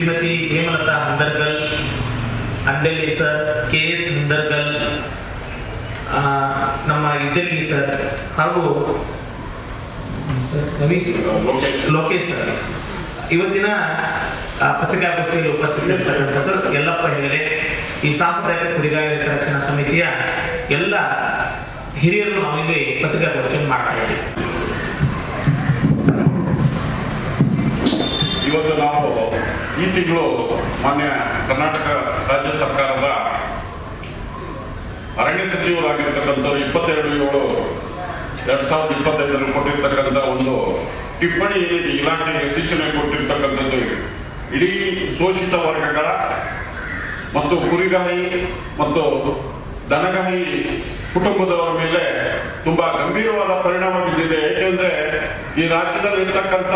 ಶ್ರೀಮತಿ ಹೇಮಲತಾ ಹಂದರ್ಗಲ್, ಅಂಡೆಲಿ sir K S Handargal ನಮ್ಮ ಇದ್ದಲಿ ಸರ್, ಹಾಗೂ ಲೋಕೇಶ್. ಸರ್ ಇವತ್ತಿನ ಪತ್ರಿಕಾಗೋಷ್ಠಿಯಲ್ಲಿ ಉಪಸ್ಥಿತರಿರ್ತಕ್ಕಂಥದ್ದು ಯಲ್ಲಪ್ಪ ಹೆಗಡೆ ಈ ಸಾಂಪ್ರದಾಯಿಕ ಕುರಿಗಾರಿಕೆ ರಕ್ಷಣಾ ಸಮಿತಿಯ ಎಲ್ಲ ಹಿರಿಯರು ನಾವಿಲ್ಲಿ ಪತ್ರಿಕಾಗೋಷ್ಠಿಯನ್ನು ಮಾಡ್ತಾ ಇದ್ದೀವಿ ಇವತ್ತು ನಾವು ಈ ತಿಂಗಳು ಮಾನ್ಯ ಕರ್ನಾಟಕ ರಾಜ್ಯ ಸರ್ಕಾರದ ಅರಣ್ಯ ಸಚಿವರಾಗಿರ್ತಕ್ಕಂಥವ್ರು ಇಪ್ಪತ್ತೆರಡು ಏಳು ಎರಡ್ ಸಾವಿರದ ಇಪ್ಪತ್ತೈದರಲ್ಲಿ ಕೊಟ್ಟಿರ್ತಕ್ಕಂಥ ಒಂದು ಟಿಪ್ಪಣಿ ಏನಿದೆ, ಇಲಾಖೆಗೆ ಸೂಚನೆ ಕೊಟ್ಟಿರ್ತಕ್ಕಂಥದ್ದು ಇಡೀ ಶೋಷಿತ ವರ್ಗಗಳ ಮತ್ತು ಕುರಿಗಾಯಿ ಮತ್ತು ದನಗಾಯಿ ಕುಟುಂಬದವರ ಮೇಲೆ ತುಂಬಾ ಗಂಭೀರವಾದ ಪರಿಣಾಮ ಬಿದ್ದಿದೆ. ಏಕೆಂದ್ರೆ ಈ ರಾಜ್ಯದಲ್ಲಿ ಇರ್ತಕ್ಕಂಥ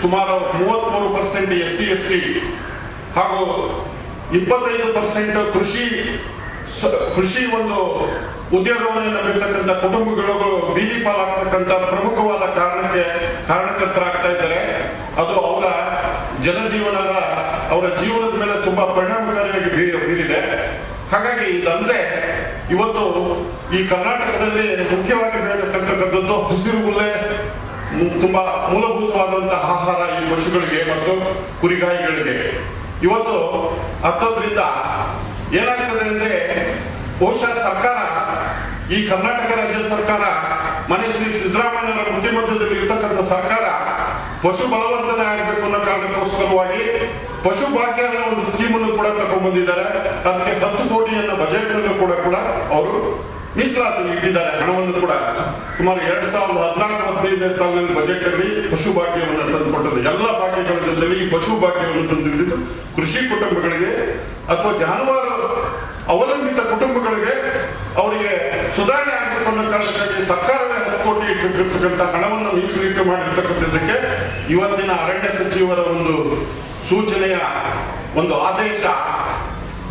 ಸುಮಾರು ಮೂವತ್ಮೂರು percent S C S T ಹಾಗೂ ಇಪ್ಪತ್ತೈದು ಪರ್ಸೆಂಟ್ ಕೃಷಿ ಕೃಷಿ ಒಂದು ಉದ್ಯೋಗವನ್ನು ನಂಬಿರ್ತಕ್ಕಂಥ ಕುಟುಂಬಗಳು ಬೀದಿ ಪಾಲಾಗ್ತಕ್ಕಂಥ ಪ್ರಮುಖವಾದ ಕಾರಣಕ್ಕೆ ಕಾರಣಕರ್ತರಾಗ್ತಾ ಇದ್ದಾರೆ. ಅದು ಅವರ ಜನಜೀವನದ, ಅವರ ಜೀವನದ ಮೇಲೆ ತುಂಬಾ ಪರಿಣಾಮಕಾರಿಯಾಗಿ ಬೀರಿದೆ. ಹಾಗಾಗಿ ಇದಲ್ಲದೆ ಇವತ್ತು ಈ ಕರ್ನಾಟಕದಲ್ಲಿ ಮುಖ್ಯವಾಗಿ ಬೇಕಂತಕ್ಕಂಥದ್ದು ಹಸಿರು ಹುಲ್ಲೆ ಮು- ತುಂಬಾ ಮೂಲಭೂತವಾದಂತಹ ಆಹಾರ ಈ ಪಶುಗಳಿಗೆ ಮತ್ತು ಕುರಿಗಾಯಿಗಳಿಗೆ. ಇವತ್ತು ಹತ್ತೋದ್ರಿಂದ ಏನಾಗ್ತದೆ ಅಂದ್ರೆ ಬಹುಶಃ ಸರ್ಕಾರ, ಈ ಕರ್ನಾಟಕ ರಾಜ್ಯ ಸರ್ಕಾರ, ಮನೆ ಶ್ರೀ ಸಿದ್ದರಾಮಯ್ಯರ ಮುಖ್ಯಮಂತ್ರಿಯಲ್ಲಿ ಇರ್ತಕ್ಕಂಥ ಸರ್ಕಾರ ಪಶು ಬಲವರ್ಧನೆ ಆಗಬೇಕು ಅನ್ನೋ ಕಾರಣಕ್ಕೋಸ್ಕರವಾಗಿ ಪಶು ಭಾಗ್ಯ ಅನ್ನೋ ಒಂದು ಸ್ಕೀಮನ್ನು ಕೂಡ ತಗೊಂಡ್ಬಂದಿದ್ದಾರೆ. ಅದಕ್ಕೆ ಹತ್ತು ಕೋಟಿಯನ್ನ ಬಜೆಟ್ ಅನ್ನು ಕೂಡ ಕೂಡ ಅವರು ಮೀಸಲಾತಿ ಇಟ್ಟಿದ್ದಾರೆ ಹಣವನ್ನು ಕೂಡ ಸುಮಾರು ಎರಡ್ ಸಾವಿರದ ಹದಿನಾಲ್ಕು ಹದಿನೈದನೇ ಸಾಲಿನಲ್ಲಿ ಬಜೆಟ್ ಅಲ್ಲಿ ಪಶು ಭಾಗ್ಯವನ್ನು ತಂದುಕೊಟ್ಟದ್ದು. ಎಲ್ಲ ಭಾಗ್ಯಗಳ ಜೊತೆಯಲ್ಲಿ ಈ ಪಶು ಭಾಗ್ಯವನ್ನು ತಂದಿದ್ದು ಕೃಷಿ ಕುಟುಂಬಗಳಿಗೆ ಅಥವಾ ಜಾನುವಾರು ಅವಲಂಬಿತ ಕುಟುಂಬಗಳಿಗೆ ಅವರಿಗೆ ಸುಧಾರಣೆ ಆಗಬೇಕು ಕಾರಣಕ್ಕಾಗಿ ಸರ್ಕಾರವೇ ಹತ್ತು ಕೋಟಿ ಇಟ್ಟಿರ್ತಕ್ಕಂಥ ಹಣವನ್ನು ಮೀಸಲಿಟ್ಟು ಮಾಡಿರ್ತಕ್ಕಂಥದ್ದಕ್ಕೆ ಇವತ್ತಿನ ಅರಣ್ಯ ಸಚಿವರ ಒಂದು ಸೂಚನೆಯ ಒಂದು ಆದೇಶ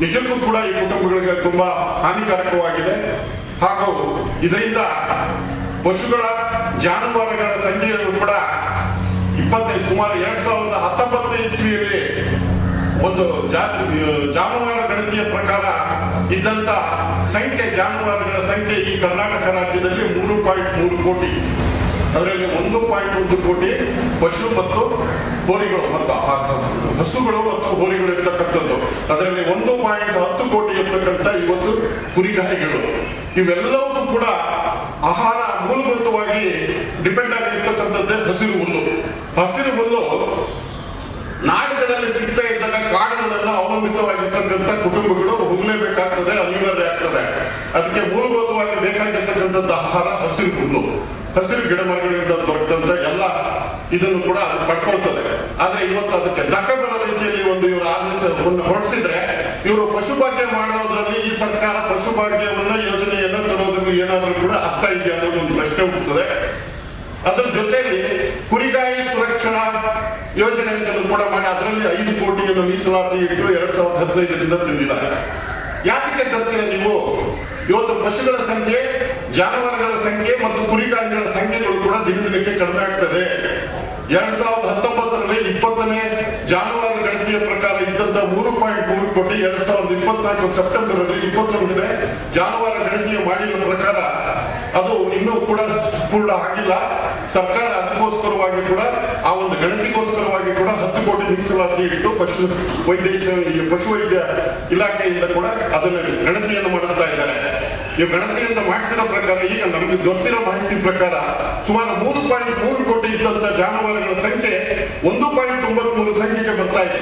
ನಿಜಕ್ಕೂ ಕೂಡ ಈ ಕುಟುಂಬಗಳಿಗೆ ತುಂಬಾ ಹಾನಿಕಾರಕವಾಗಿದೆ. ಹಾಗೂ ಇದರಿಂದ ಪಶುಗಳ ಜಾನುವಾರುಗಳ ಸಂಖ್ಯೆಯಲ್ಲೂ ಕೂಡ ಇಪ್ಪತ್ತೈದು ಸುಮಾರು ಎರಡ್ ಸಾವಿರದ ಹತ್ತೊಂಬತ್ತನೇ ಇಸ್ವಿಯಲ್ಲಿ ಒಂದು ಜಾತಿ ಜಾನುವಾರು ಗಣತಿಯ ಪ್ರಕಾರ ಇದ್ದಂತ ಸಂಖ್ಯೆ, ಜಾನುವಾರುಗಳ ಸಂಖ್ಯೆ ಈ ಕರ್ನಾಟಕ ರಾಜ್ಯದಲ್ಲಿ ಮೂರು ಪಾಯಿಂಟ್ ಮೂರು ಕೋಟಿ. ಅದರಲ್ಲಿ ಒಂದು ಪಾಯಿಂಟ್ ಒಂದು ಕೋಟಿ ಪಶು ಮತ್ತು ಹೋರಿಗಳು ಮತ್ತು ಹಸುಗಳು ಮತ್ತು ಹೋರಿಗಳು ಇರ್ತಕ್ಕಂಥದ್ದು. ಅದರಲ್ಲಿ ಒಂದು ಪಾಯಿಂಟ್ ಹತ್ತು ಕೋಟಿ ಇರ್ತಕ್ಕಂಥ ಇವತ್ತು ಕುರಿಗಾಯಿಗಳು. ಇವೆಲ್ಲವೂ ಕೂಡ ಆಹಾರ ಮೂಲಭೂತವಾಗಿ ಡಿಪೆಂಡ್ ಆಗಿರ್ತಕ್ಕಂಥದ್ದೇ ಹಸಿರು ಹುಲ್ಲು. ಹಸಿರು ಹುಲ್ಲು ನಾಡುಗಳಲ್ಲಿ ಸಿಗ್ತಾ ಇದ್ದಾಗ ಕಾಡುಗಳನ್ನ ಅವಲಂಬಿತವಾಗಿರ್ತಕ್ಕಂಥ ಕುಟುಂಬಗಳು ಹೋಗಲೇಬೇಕಾಗ್ತದೆ, ಅನಿವಾರ್ಯ ಆಗ್ತದೆ. ಅದಕ್ಕೆ ಮೂಲಭೂತವಾಗಿ ಬೇಕಾಗಿರ್ತಕ್ಕಂಥದ್ದು ಆಹಾರ ಹಸಿರು ಹುಲ್ಲು. ಹಸಿರು ಗಿಡ ಮರಗಳಿಂದ ದೊರಕಂತ ಎಲ್ಲ ಇದನ್ನು ಕೂಡ ಅದು ಪಡ್ಕೊಳ್ತದೆ. ಆದ್ರೆ ಇವತ್ತು ಅದಕ್ಕೆ ದಕ್ಕ ಬರೋ ರೀತಿಯಲ್ಲಿ ಒಂದು ಇವರು ಆದೇಶವನ್ನು ಹೊರಡಿಸಿದ್ರೆ, ಇವರು ಪಶುಭಾಗ್ಯ ಮಾಡೋದ್ರಲ್ಲಿ ಈ ಸರ್ಕಾರ ಪಶುಭಾಗ್ಯವನ್ನ, ಯೋಜನೆಯನ್ನ ತರೋದ್ರಲ್ಲಿ ಏನಾದ್ರೂ ಕೂಡ ಅರ್ಥ ಇದೆಯಾ ಅನ್ನೋದು ಒಂದು ಪ್ರಶ್ನೆ ಹುಟ್ಟುತ್ತದೆ. ಅದರ ಜೊತೆಯಲ್ಲಿ ಕುರಿಗಾಯಿ ಸುರಕ್ಷಣಾ ಯೋಜನೆ ಅಂತಲೂ ಕೂಡ ಮಾಡಿ ಅದರಲ್ಲಿ ಐದು ಕೋಟಿಯನ್ನು ಮೀಸಲಾತಿ ಇಟ್ಟು ಎರಡ್ ಸಾವಿರದ ಹದಿನೈದರಿಂದ ತಂದಿದ್ದಾರೆ. ಯಾತಕ್ಕೆ ತರ್ತೀರ ನೀವು? ಇವತ್ತು ಪಶುಗಳ ಸಂಖ್ಯೆ ಜಾನುವಾರುಗಳ ಸಂಖ್ಯೆ ಮತ್ತು ಕುರಿಗಾಯಿಗಳ ಸಂಖ್ಯೆಗಳು ಕೂಡ ದಿನ ದಿನಕ್ಕೆ ಕಡಿಮೆ ಆಗ್ತದೆ. ಎರಡ್ ಸಾವಿರದ ಹತ್ತೊಂಬತ್ತರಲ್ಲಿ ಇಪ್ಪತ್ತನೇ ಜಾನುವಾರು ಗಣತಿಯ ಪ್ರಕಾರ ಇದ್ದಂತ ಮೂರು ಪಾಯಿಂಟ್ ಮೂರು ಕೋಟಿ ಎರಡ್ ಸಾವಿರದ ಇಪ್ಪತ್ನಾಲ್ಕು ಸೆಪ್ಟೆಂಬರ್ ಅಲ್ಲಿ ಇಪ್ಪತ್ತೊಂದನೇ ಜಾನುವಾರು ಗಣತಿಯ ಮಾಡಿರುವ ಪ್ರಕಾರ ಅದು ಇನ್ನೂ ಕೂಡ ಪೂರ್ಣ ಆಗಿಲ್ಲ. ಸರ್ಕಾರ ಅದಕ್ಕೋಸ್ಕರವಾಗಿ ಕೂಡ ಆ ಒಂದು ಗಣತಿಗೋಸ್ಕರವಾಗಿ ಕೂಡ ಹತ್ತು ಕೋಟಿ ಮೀಸಲಾತಿ ಇಟ್ಟು ಪಶು ವೈದ್ಯ ಪಶುವೈದ್ಯ ಇಲಾಖೆಯಿಂದ ಕೂಡ ಅದನ್ನು ಗಣತಿಯನ್ನು ಮಾಡಿಸ್ತಾ ಇದ್ದಾರೆ. ಈ ಗಣತಿಯಿಂದ ಮಾಡಿಸಿರೋ ಪ್ರಕಾರ, ಈಗ ನಮಗೆ ಗೊತ್ತಿರೋ ಮಾಹಿತಿ ಪ್ರಕಾರ ಸುಮಾರು ಮೂರು ಪಾಯಿಂಟ್ ಮೂರು ಕೋಟಿ ಇದ್ದಂತ ಜಾನುವಾರುಗಳ ಸಂಖ್ಯೆ ಒಂದು ಪಾಯಿಂಟ್ ಒಂಬತ್ಮೂರು ಸಂಖ್ಯೆಗೆ ಬರ್ತಾ ಇದೆ.